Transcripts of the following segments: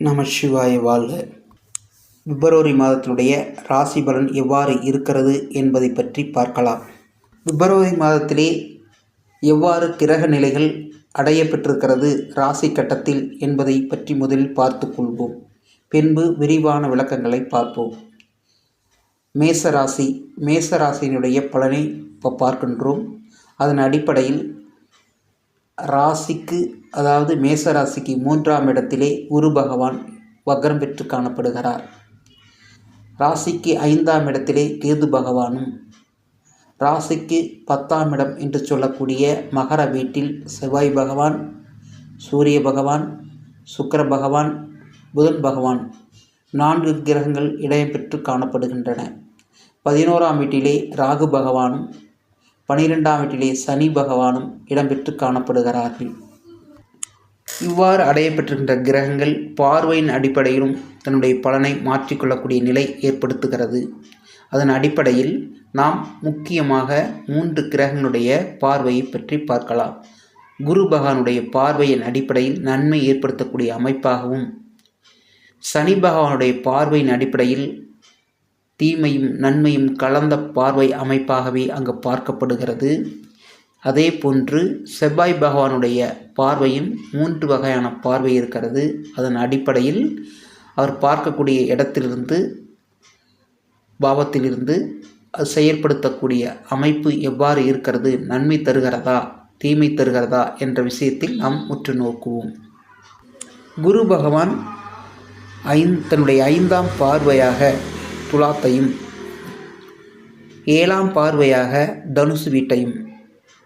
நம சிவாய வாழ்க. பிப்ரவரி மாதத்தினுடைய ராசி பலன் எவ்வாறு இருக்கிறது என்பதை பற்றி பார்க்கலாம். பிப்ரவரி மாதத்திலே எவ்வாறு கிரக நிலைகள் அடைய பெற்றிருக்கிறது ராசி கட்டத்தில் என்பதை பற்றி முதலில் பார்த்து கொள்வோம். பின்பு விரிவான விளக்கங்களை பார்ப்போம். மேச ராசி மேச ராசியினுடைய பலனை இப்போ பார்க்கின்றோம். அதன் அடிப்படையில் ராசிக்கு அதாவது மேச ராசிக்கு மூன்றாம் இடத்திலே குரு பகவான் வக்ரம் பெற்று காணப்படுகிறார். ராசிக்கு ஐந்தாம் இடத்திலே கேது பகவானும் ராசிக்கு பத்தாம் இடம் என்று சொல்லக்கூடிய மகர வீட்டில் செவ்வாய் பகவான் சூரிய பகவான் சுக்கர பகவான் புதன் பகவான் நான்கு கிரகங்கள் இடம்பெற்று காணப்படுகின்றன. பதினோராம் வீட்டிலே ராகு பகவானும் பனிரெண்டாம் வீட்டிலே சனி பகவானும் இடம்பெற்று காணப்படுகிறார்கள். இவ்வாறு அடையப்பெற்றிருக்கின்ற கிரகங்கள் பார்வையின் அடிப்படையிலும் தன்னுடைய பலனை மாற்றிக்கொள்ளக்கூடிய நிலை ஏற்படுத்துகிறது. அதன் அடிப்படையில் நாம் முக்கியமாக மூன்று கிரகங்களுடைய பார்வையை பற்றி பார்க்கலாம். குரு பகவானுடைய பார்வையின் அடிப்படையில் நன்மை ஏற்படுத்தக்கூடிய அமைப்பாகவும் சனி பகவானுடைய பார்வையின் அடிப்படையில் தீமையும் நன்மையும் கலந்த பார்வை அமைப்பாகவே அங்கு பார்க்கப்படுகிறது. அதே போன்று செவ்வாய் பகவானுடைய பார்வையும் மூன்று வகையான பார்வை இருக்கிறது. அதன் அடிப்படையில் அவர் பார்க்கக்கூடிய இடத்திலிருந்து பாவத்திலிருந்து அது அமைப்பு எவ்வாறு இருக்கிறது நன்மை தருகிறதா தீமை தருகிறதா என்ற விஷயத்தில் நாம் உற்று நோக்குவோம். குரு பகவான் ஐந் தன்னுடைய ஐந்தாம் பார்வையாக துலாத்தையும் ஏழாம் பார்வையாக தனுசு வீட்டையும்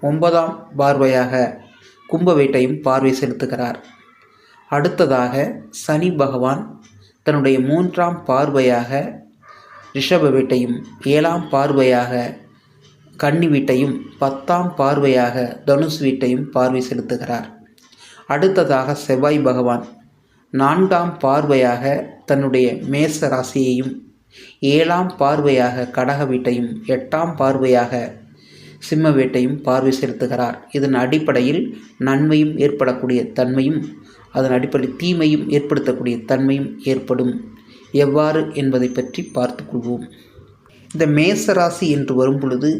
ஒன்பதாம் பார்வையாக கும்ப வீட்டையும் பார்வை செலுத்துகிறார். அடுத்ததாக சனி பகவான் தன்னுடைய மூன்றாம் பார்வையாக ரிஷப வீட்டையும் ஏழாம் பார்வையாக கன்னி வீட்டையும் பத்தாம் பார்வையாக தனுஷ் வீட்டையும் பார்வை செலுத்துகிறார். அடுத்ததாக செவ்வாய் பகவான் நான்காம் பார்வையாக தன்னுடைய மேச ராசியையும் ஏழாம் பார்வையாக கடக வீட்டையும் எட்டாம் பார்வையாக சிம்ம வீட்டையும் பார்வை செலுத்துகிறார். இதன் அடிப்படையில் நன்மையும் ஏற்படக்கூடிய தன்மையும் அதன் அடிப்படையில் தீமையும் ஏற்படுத்தக்கூடிய தன்மையும் ஏற்படும். எவ்வாறு என்பதை பற்றி பார்த்து கொள்வோம். இந்த மேசராசி என்று வரும் பொழுது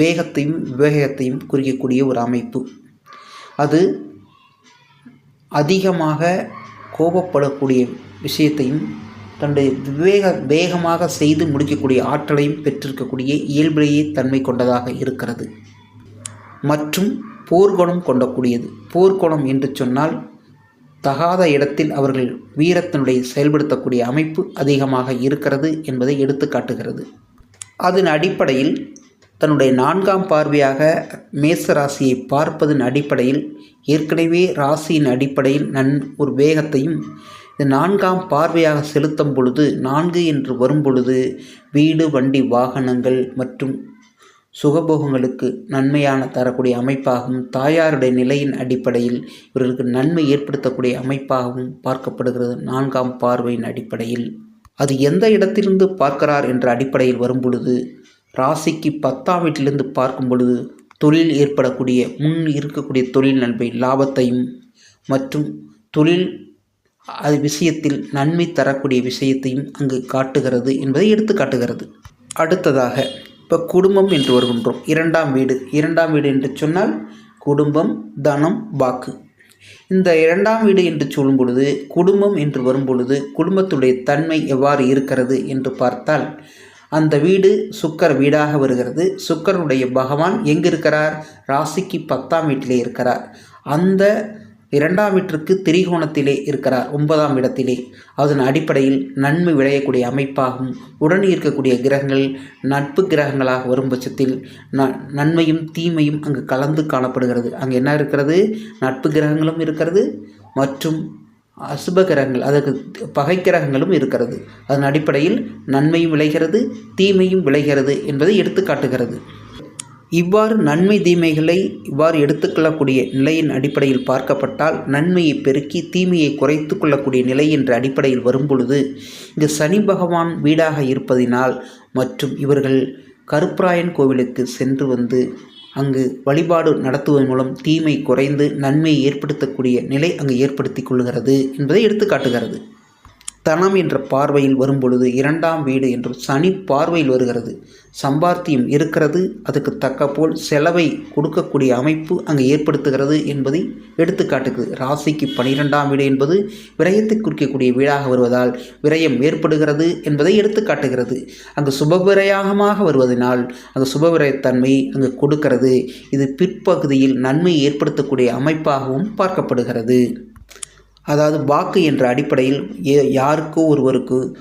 வேகத்தையும் விவேகத்தையும் குறிக்கக்கூடிய ஒரு அமைப்பு. அது அதிகமாக கோபப்படக்கூடிய விஷயத்தையும் தன்னுடைய விவேக வேகமாக செய்து முடிக்கக்கூடிய ஆற்றலையும் பெற்றிருக்கக்கூடிய இயல்பிலேயே தன்மை கொண்டதாக இருக்கிறது. மற்றும் போர்க்குணம் கொண்டக்கூடியது. போர்க்குணம் என்று சொன்னால் தகாத இடத்தில் அவர்கள் வீரத்தினுடைய செயல்படுத்தக்கூடிய அமைப்பு அதிகமாக இருக்கிறது என்பதை எடுத்து காட்டுகிறது. அதன் அடிப்படையில் தன்னுடைய நான்காம் பார்வையாக மேச ராசியை பார்ப்பதன் அடிப்படையில் ஏற்கனவே ராசியின் அடிப்படையில் நன் ஒரு வேகத்தையும் இந்த நான்காம் பார்வையாக செலுத்தும் பொழுது நான்கு என்று வரும் பொழுது வீடு வண்டி வாகனங்கள் மற்றும் சுகபோகங்களுக்கு நன்மையான தரக்கூடிய அமைப்பாகவும் தாயாருடைய நிலையின் அடிப்படையில் இவர்களுக்கு நன்மை ஏற்படுத்தக்கூடிய அமைப்பாகவும் பார்க்கப்படுகிறது நான்காம் பார்வையின் அடிப்படையில். அது எந்த இடத்திலிருந்து பார்க்கிறார் என்ற அடிப்படையில் வரும் பொழுது ராசிக்கு பத்தாம் வீட்டிலிருந்து பார்க்கும் பொழுது தொழில் ஏற்படக்கூடிய முன் இருக்கக்கூடிய தொழில் நன்மை லாபத்தையும் மற்றும் தொழில் அது விஷயத்தில் நன்மை தரக்கூடிய விஷயத்தையும் அங்கு காட்டுகிறது என்பதை எடுத்து காட்டுகிறது. அடுத்ததாக இப்போ குடும்பம் என்று வருகின்றோம். இரண்டாம் வீடு. இரண்டாம் வீடு என்று சொன்னால் குடும்பம் தனம் வாக்கு. இந்த இரண்டாம் வீடு என்று சொல்லும் பொழுது குடும்பம் என்று வரும் பொழுது குடும்பத்துடைய தன்மை எவ்வாறு இருக்கிறது என்று பார்த்தால் அந்த வீடு சுக்கர் வீடாக வருகிறது. சுக்கரனுடைய பகவான் எங்கே இருக்கிறார் ராசிக்கு பத்தாம் வீட்டிலே இருக்கிறார். அந்த இரண்டாம் வீட்டிற்கு திரிகோணத்திலே இருக்கிறார் ஒன்பதாம் இடத்திலே. அதன் அடிப்படையில் நன்மை விளையக்கூடிய அமைப்பாகும். உடன் இருக்கக்கூடிய கிரகங்கள் நட்பு கிரகங்களாக வரும் பட்சத்தில் ந நன்மையும் தீமையும் அங்கு கலந்து காணப்படுகிறது. அங்கே என்ன இருக்கிறது? நட்பு கிரகங்களும் இருக்கிறது மற்றும் அசுப கிரகங்கள் அதற்கு பகை கிரகங்களும் இருக்கிறது. அதன் அடிப்படையில் நன்மையும் விளைகிறது தீமையும் விளைகிறது என்பதை எடுத்து காட்டுகிறது இவ்வாறு நன்மை தீமைகளை இவ்வாறு எடுத்துக்கொள்ளக்கூடிய நிலையின் அடிப்படையில் பார்க்கப்பட்டால் நன்மையை பெருக்கி தீமையை குறைத்து கொள்ளக்கூடிய நிலை என்ற அடிப்படையில் வரும் பொழுது இங்கு சனி பகவான் வீடாக இருப்பதினால் மற்றும் இவர்கள் கருப்பராயன் கோவிலுக்கு சென்று வந்து அங்கு வழிபாடு நடத்துவதன் மூலம் தீமை குறைந்து நன்மையை ஏற்படுத்தக்கூடிய நிலை அங்கு ஏற்படுத்தி கொள்கிறது என்பதை எடுத்துக்காட்டுகிறது தனம் என்ற பார்வையில் வரும்பொழுது இரண்டாம் வீடு என்று சனி பார்வையில் வருகிறது. சம்பாத்தியம் இருக்கிறது அதுக்கு தக்க போல் செலவை கொடுக்கக்கூடிய அமைப்பு அங்கு ஏற்படுத்துகிறது என்பதை எடுத்துக்காட்டுக்கு. ராசிக்கு பனிரெண்டாம் வீடு என்பது விரயத்தை குறிக்கக்கூடிய வீடாக வருவதால் விரயம் ஏற்படுகிறது என்பதை எடுத்துக்காட்டுகிறது. அங்கு சுபவிரயமாக வருவதனால் அங்கு சுபவிரயத்தன்மை அங்கு கொடுக்கிறது. இது பிற்பகுதியில் நன்மை ஏற்படுத்தக்கூடிய அமைப்பாகவும் பார்க்கப்படுகிறது. அதாவது வாக்கு என்ற அடிப்படையில் ஏ யாருக்கோ ஒருவருக்கு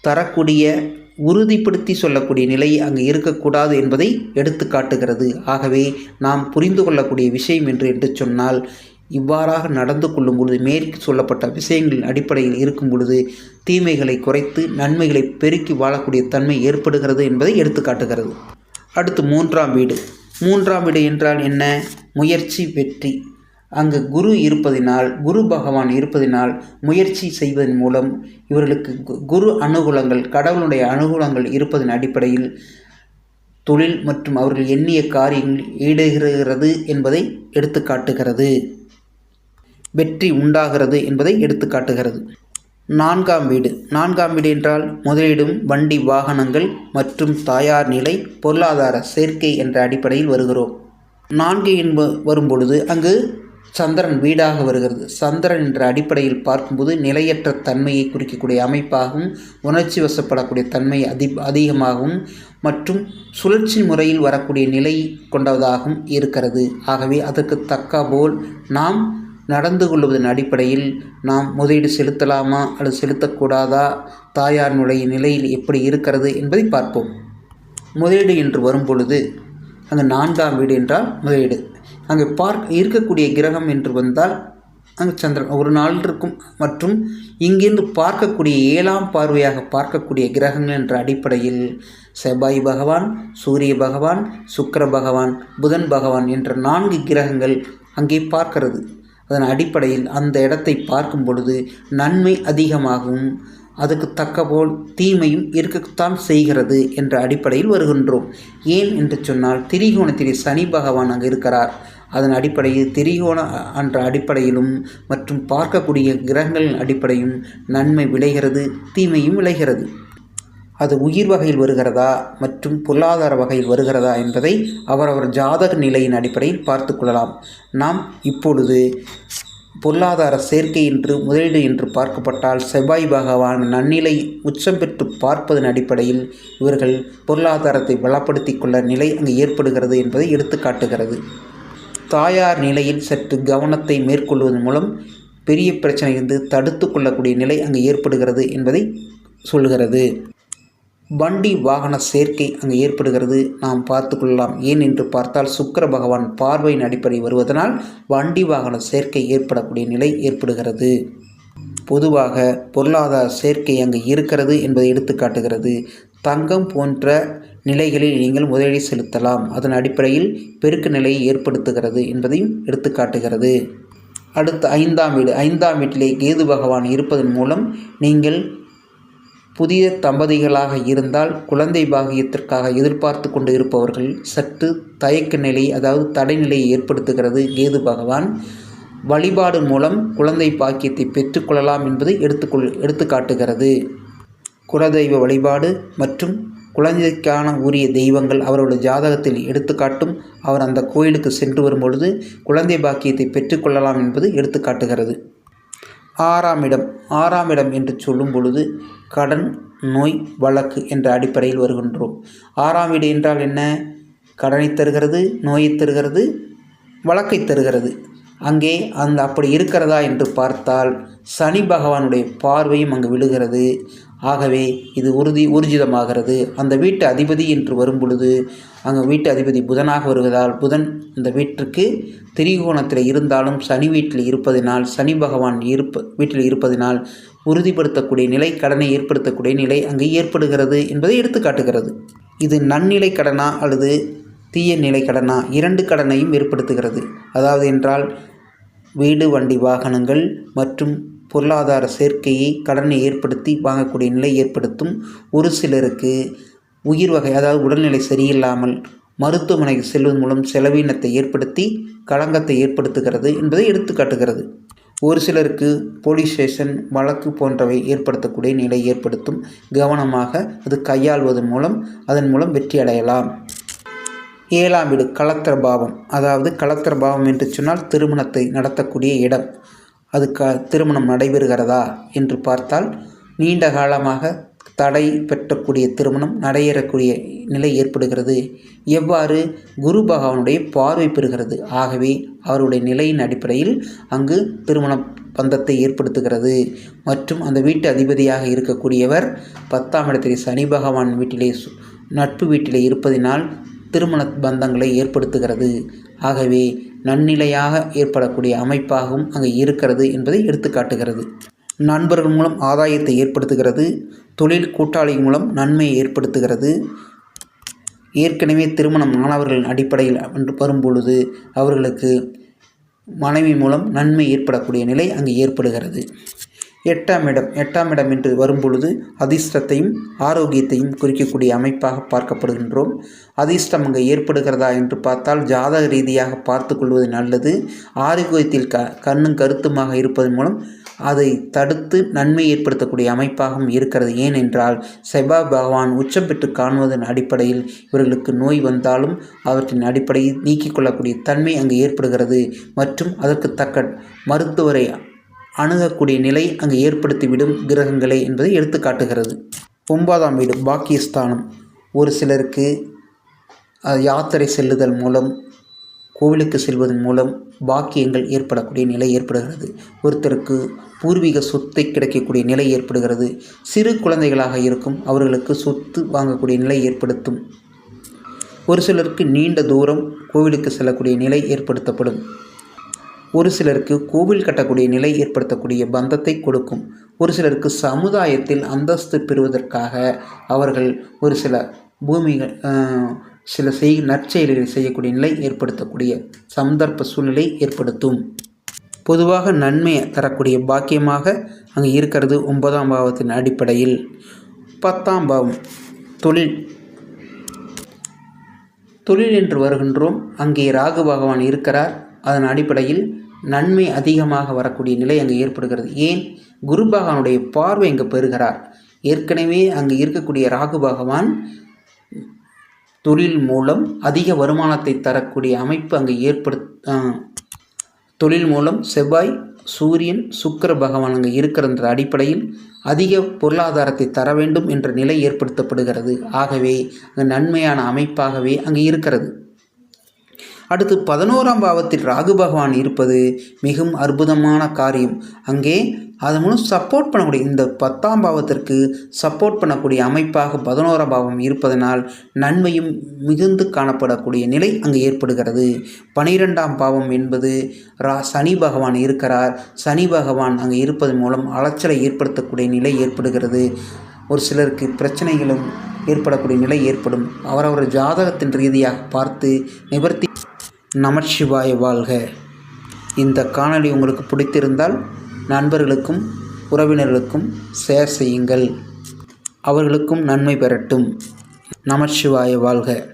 தரக்கூடிய உறுதிப்படுத்தி சொல்லக்கூடிய நிலை அங்கு இருக்கக்கூடாது என்பதை எடுத்து காட்டுகிறது. ஆகவே நாம் புரிந்து கொள்ளக்கூடிய விஷயம் என்று என்று சொன்னால் இவ்வாறாக நடந்து கொள்ளும் பொழுது மேற்கு சொல்லப்பட்ட விஷயங்களின் அடிப்படையில் இருக்கும் பொழுது தீமைகளை குறைத்து நன்மைகளை பெருக்கி வாழக்கூடிய தன்மை ஏற்படுகிறது என்பதை எடுத்து காட்டுகிறது. அடுத்து மூன்றாம் வீடு. மூன்றாம் வீடு என்றால் என்ன? முயற்சி வெற்றி. அங்கு குரு இருப்பதினால் குரு பகவான் இருப்பதினால் முயற்சி செய்வதன் மூலம் இவர்களுக்கு கு- குரு அனுகூலங்கள் கடவுளுடைய அனுகூலங்கள் இருப்பதன் அடிப்படையில் தொழில் மற்றும் அவர்கள் எண்ணிய காரியங்கள் ஈடுகிறது என்பதை எடுத்துக்காட்டுகிறது. வெற்றி உண்டாகிறது என்பதை எடுத்துக்காட்டுகிறது. நான்காம் வீடு. நான்காம் வீடு என்றால் முதலீடும் வண்டி வாகனங்கள் மற்றும் தாயார் நிலை பொருளாதார சேர்க்கை என்ற அடிப்படையில் வருகிறோம். நான்கு என்ப வரும்பொழுது அங்கு சந்திரன் வீடாக வருகிறது. சந்திரன் என்ற அடிப்படையில் பார்க்கும்போது நிலையற்ற தன்மையை குறிக்கக்கூடிய அமைப்பாகவும் உணர்ச்சி வசப்படக்கூடிய தன்மை அதி அதிகமாகவும் மற்றும் சுழற்சி முறையில் வரக்கூடிய நிலை கொண்டதாகவும் இருக்கிறது. ஆகவே அதற்கு தக்கபோல் நாம் நடந்து கொள்வதன் அடிப்படையில் நாம் முதலீடு செலுத்தலாமா அல்லது செலுத்தக்கூடாதா? தாயாரினுடைய நிலையில் எப்படி இருக்கிறது என்பதை பார்ப்போம். முதலீடு என்று வரும்பொழுது அந்த நான்காம் வீடு என்றால் முதலீடு. அங்கே பார்க்க இருக்கக்கூடிய கிரகம் என்று வந்தால் அங்கே சந்திரன் ஒரு நாள் இருக்கும். மற்றும் இங்கிருந்து பார்க்கக்கூடிய ஏழாம் பார்வையாக பார்க்கக்கூடிய கிரகங்கள் என்ற அடிப்படையில் செவ்வாய் பகவான் சூரிய பகவான் சுக்கிர பகவான் புதன் பகவான் என்ற நான்கு கிரகங்கள் அங்கே பார்க்கிறது. அதன் அடிப்படையில் அந்த இடத்தை பார்க்கும் பொழுது நன்மை அதிகமாகவும் அதுக்கு தக்கபோல் தீமையும் இருக்கத்தான் செய்கிறது என்ற அடிப்படையில் வருகின்றோம். ஏன் என்று சொன்னால் திரிகோணத்திலே சனி பகவான் அங்கு இருக்கிறார். அதன் அடிப்படையில் திரிகோண என்ற அடிப்படையிலும் மற்றும் பார்க்கக்கூடிய கிரகங்களின் அடிப்படையும் நன்மை விளைகிறது தீமையும் விளைகிறது. அது உயிர் வகையில் வருகிறதா மற்றும் பொருளாதார வகையில் வருகிறதா என்பதை அவரவர் ஜாதக நிலையின் அடிப்படையில் பார்த்து கொள்ளலாம். நாம் இப்பொழுது பொருளாதார சேர்க்கை என்று முதலீடு என்று பார்க்கப்பட்டால் செவ்வாய் பகவான் நன்னிலை உச்சம் பெற்று பார்ப்பதன் அடிப்படையில் இவர்கள் பொருளாதாரத்தை வளப்படுத்தி கொள்ள நிலை அங்கு ஏற்படுகிறது என்பதை எடுத்துக்காட்டுகிறது தாயார் நிலையில் சற்று கவனத்தை மேற்கொள்வதன் மூலம் பெரிய பிரச்சனையிலிருந்து தடுத்து கொள்ளக்கூடிய நிலை அங்கு ஏற்படுகிறது என்பதை சொல்கிறது வண்டி வாகன சேர்க்கை அங்கு ஏற்படுகிறது. நாம் பார்த்து கொள்ளலாம். ஏன் என்று பார்த்தால் சுக்கர பகவான் பார்வையின் அடிப்படை வருவதனால் வண்டி வாகன சேர்க்கை ஏற்படக்கூடிய நிலை ஏற்படுகிறது. பொதுவாக பொருளாதார சேர்க்கை அங்கு இருக்கிறது என்பதை எடுத்து காட்டுகிறது. தங்கம் போன்ற நிலைகளில் நீங்கள் முதலீடு செலுத்தலாம். அதன் அடிப்படையில் பெருக்கு நிலையை ஏற்படுத்துகிறது என்பதையும் எடுத்துக்காட்டுகிறது அடுத்து ஐந்தாம் வீடு. ஐந்தாம் வீட்டிலே கேது பகவான் இருப்பதன் மூலம் நீங்கள் புதிய தம்பதிகளாக இருந்தால் குழந்தை பாகியத்திற்காக எதிர்பார்த்து கொண்டு இருப்பவர்கள் சற்று தயக்க நிலை அதாவது தடைநிலையை ஏற்படுத்துகிறது கேது பகவான். வழிபாடு மூலம் குழந்தை பாக்கியத்தை பெற்றுக்கொள்ளலாம் என்பதை எடுத்துக்கொள் எடுத்துக்காட்டுகிறது குலதெய்வ வழிபாடு மற்றும் குழந்தைக்கான உரிய தெய்வங்கள் அவருடைய ஜாதகத்தில் எடுத்துக்காட்டும் அவர் அந்த கோயிலுக்கு சென்று வரும்பொழுது குழந்தை பாக்கியத்தை பெற்றுக்கொள்ளலாம் என்பது எடுத்துக்காட்டுகிறது. ஆறாம் இடம். ஆறாம் இடம் என்று சொல்லும் பொழுது கடன் நோய் வழக்கு என்ற அடிப்படையில் வருகின்றோம். ஆறாம் வீடு என்றால் என்ன? கடனை தருகிறது நோயை தருகிறது வழக்கை தருகிறது. அங்கே அந்த அப்படி இருக்கிறதா என்று பார்த்தால் சனி பகவானுடைய பார்வையும் அங்கு விழுகிறது. ஆகவே இது உறுதி ஊர்ஜிதமாகிறது. அந்த வீட்டு அதிபதி என்று வரும் பொழுது அங்கே வீட்டு அதிபதி புதனாக வருவதால் புதன் அந்த வீட்டிற்கு திரிகோணத்தில் இருந்தாலும் சனி வீட்டில் இருப்பதினால் சனி பகவான் இருப்ப வீட்டில் இருப்பதினால் உறுதிப்படுத்தக்கூடிய நிலை கடனை ஏற்படுத்தக்கூடிய நிலை அங்கு ஏற்படுகிறது என்பதை எடுத்துக்காட்டுகிறது இது நன்னிலை கடனா அல்லது தீய நிலை கடனா? இரண்டு கடனையும் ஏற்படுத்துகிறது. அதாவது என்றால் வீடு வண்டி வாகனங்கள் மற்றும் பொருளாதார சேர்க்கையை கடனை ஏற்படுத்தி வாங்கக்கூடிய நிலை ஏற்படுத்தும் ஒரு சிலருக்கு உயிர் வகை அதாவது உடல்நிலை சரியில்லாமல் மருத்துவமனைக்கு செல்வதன் மூலம் செலவீனத்தை ஏற்படுத்தி களங்கத்தை ஏற்படுத்துகிறது என்பதை எடுத்துக்காட்டுகிறது ஒரு சிலருக்கு போலீஸ் ஸ்டேஷன் வழக்கு போன்றவை ஏற்படுத்தக்கூடிய நிலை ஏற்படுத்தும். கவனமாக அது கையாள்வதன் மூலம் அதன் மூலம் வெற்றி அடையலாம். ஏழாம் வீடு கலத்திர பாவம் அதாவது கலத்திர பாவம் என்று சொன்னால் திருமணத்தை நடத்தக்கூடிய இடம். அது க திருமணம் நடைபெறுகிறதா என்று பார்த்தால் நீண்ட காலமாக தடை பெற்றக்கூடிய திருமணம் நடைபெறக்கூடிய நிலை ஏற்படுகிறது. எவ்வாறு? குரு பகவானுடைய பார்வை பெறுகிறது. ஆகவே அவருடைய நிலையின் அடிப்படையில் அங்கு திருமண பந்தத்தை ஏற்படுத்துகிறது. மற்றும் அந்த வீட்டு அதிபதியாக இருக்கக்கூடியவர் பத்தாம் இடத்திலே சனி பகவான் வீட்டிலே சு- நட்பு வீட்டிலே இருப்பதினால் திருமண பந்தங்களை ஏற்படுத்துகிறது. ஆகவே நன்னிலையாக ஏற்படக்கூடிய அமைப்பாகவும் அங்கே இருக்கிறது என்பதை எடுத்துக்காட்டுகிறது நண்பர்கள் மூலம் ஆதாயத்தை ஏற்படுத்துகிறது. தொழில் கூட்டாளி மூலம் நன்மையை ஏற்படுத்துகிறது. ஏற்கனவே திருமணம் மாணவர்களின் அடிப்படையில் வரும்பொழுது அவர்களுக்கு மனைவி மூலம் நன்மை ஏற்படக்கூடிய நிலை அங்கு ஏற்படுகிறது. எட்டாம் இடம் எட்டாம் இடம் என்று வரும்பொழுது அதிர்ஷ்டத்தையும் ஆரோக்கியத்தையும் குறிக்கக்கூடிய அமைப்பாக பார்க்கப்படுகின்றோம். அதிர்ஷ்டம் அங்கே ஏற்படுகிறதா என்று பார்த்தால் ஜாதக ரீதியாக பார்த்து கொள்வது நல்லது. ஆரோக்கியத்தில் க கண்ணும் கருத்துமாக இருப்பதன் மூலம் அதை தடுத்து நன்மை ஏற்படுத்தக்கூடிய அமைப்பாகவும் இருக்கிறது. ஏனென்றால் செவ்வாய் பகவான் உச்சம் பெற்று காணுவதன் அடிப்படையில் இவர்களுக்கு நோய் வந்தாலும் அவற்றின் அடிப்படையில் நீக்கிக் கொள்ளக்கூடிய தன்மை அங்கு ஏற்படுகிறது. மற்றும் அதற்கு தக்க மருத்துவரை அணுகக்கூடிய நிலை அங்கு ஏற்படுத்திவிடும் கிரகங்களே என்பதை எடுத்துக்காட்டுகிறது ஒன்பதாம் வீடு பாக்கியஸ்தானம். ஒரு சிலருக்கு யாத்திரை செல்லுதல் மூலம் கோவிலுக்கு செல்வதன் மூலம் பாக்கியங்கள் ஏற்படக்கூடிய நிலை ஏற்படுகிறது. ஒருத்தருக்கு பூர்வீக சொத்தை கிடைக்கக்கூடிய நிலை ஏற்படுகிறது. சிறு குழந்தைகளாக இருக்கும் அவர்களுக்கு சொத்து வாங்கக்கூடிய நிலை ஏற்படுத்தும். ஒரு சிலருக்கு நீண்ட தூரம் கோவிலுக்கு செல்லக்கூடிய நிலை ஏற்படுத்தப்படும். ஒரு சிலருக்கு கோவில் கட்டக்கூடிய நிலை ஏற்படுத்தக்கூடிய பந்தத்தை கொடுக்கும். ஒரு சிலருக்கு சமுதாயத்தில் அந்தஸ்து பெறுவதற்காக அவர்கள் ஒரு சில பூமிகள் சில செய் நற்செயல்களை செய்யக்கூடிய நிலை ஏற்படுத்தக்கூடிய சந்தர்ப்ப சூழ்நிலை ஏற்படுத்தும். பொதுவாக நன்மையை தரக்கூடிய பாக்கியமாக அங்கே இருக்கிறது ஒன்பதாம் பாவத்தின் அடிப்படையில். பத்தாம் பாவம் தொழில். தொழில் என்று வருகின்றோம். அங்கே ராகு பகவான் இருக்கிறார். அதன் அடிப்படையில் நன்மை அதிகமாக வரக்கூடிய நிலை அங்கே ஏற்படுகிறது. ஏன்? குரு பகவானுடைய பார்வை இங்கே பெறுகிறார். ஏற்கனவே அங்கே இருக்கக்கூடிய ராகு பகவான் தொழில் மூலம் அதிக வருமானத்தை தரக்கூடிய அமைப்பு அங்கே ஏற்படுத் தொழில் மூலம் செவ்வாய் சூரியன் சுக்கிர பகவான் அங்கே இருக்கிறன்ற அடிப்படையில் அதிக பொருளாதாரத்தை தர வேண்டும் என்ற நிலை ஏற்படுத்தப்படுகிறது. ஆகவே நன்மையான அமைப்பாகவே அங்கே இருக்கிறது. அடுத்து பதினோராம் பாவத்தில் ராகு பகவான் இருப்பது மிகவும் அற்புதமான காரியம். அங்கே அதன் மூலம் சப்போர்ட் பண்ணக்கூடிய இந்த பத்தாம் பாவத்திற்கு சப்போர்ட் பண்ணக்கூடிய அமைப்பாக பதினோராம் பாவம் இருப்பதனால் நன்மையும் மிகுந்து காணப்படக்கூடிய நிலை அங்கு ஏற்படுகிறது. பனிரெண்டாம் பாவம் என்பது ரா சனி பகவான் இருக்கிறார். சனி பகவான் அங்கே இருப்பதன் மூலம் அலைச்சலை ஏற்படுத்தக்கூடிய நிலை ஏற்படுகிறது. ஒரு சிலருக்கு பிரச்சனைகளும் ஏற்படக்கூடிய நிலை ஏற்படும். அவரவர் ஜாதகத்தின் ரீதியாக பார்த்து நிவர்த்தி நமச்சிவாய வாழ்க. இந்த காணொளி உங்களுக்கு பிடித்திருந்தால் நண்பர்களுக்கும் உறவினர்களுக்கும் ஷேர் செய்யுங்கள். அவர்களுக்கும் நன்மை பெறட்டும். நமச்சிவாய வாழ்க.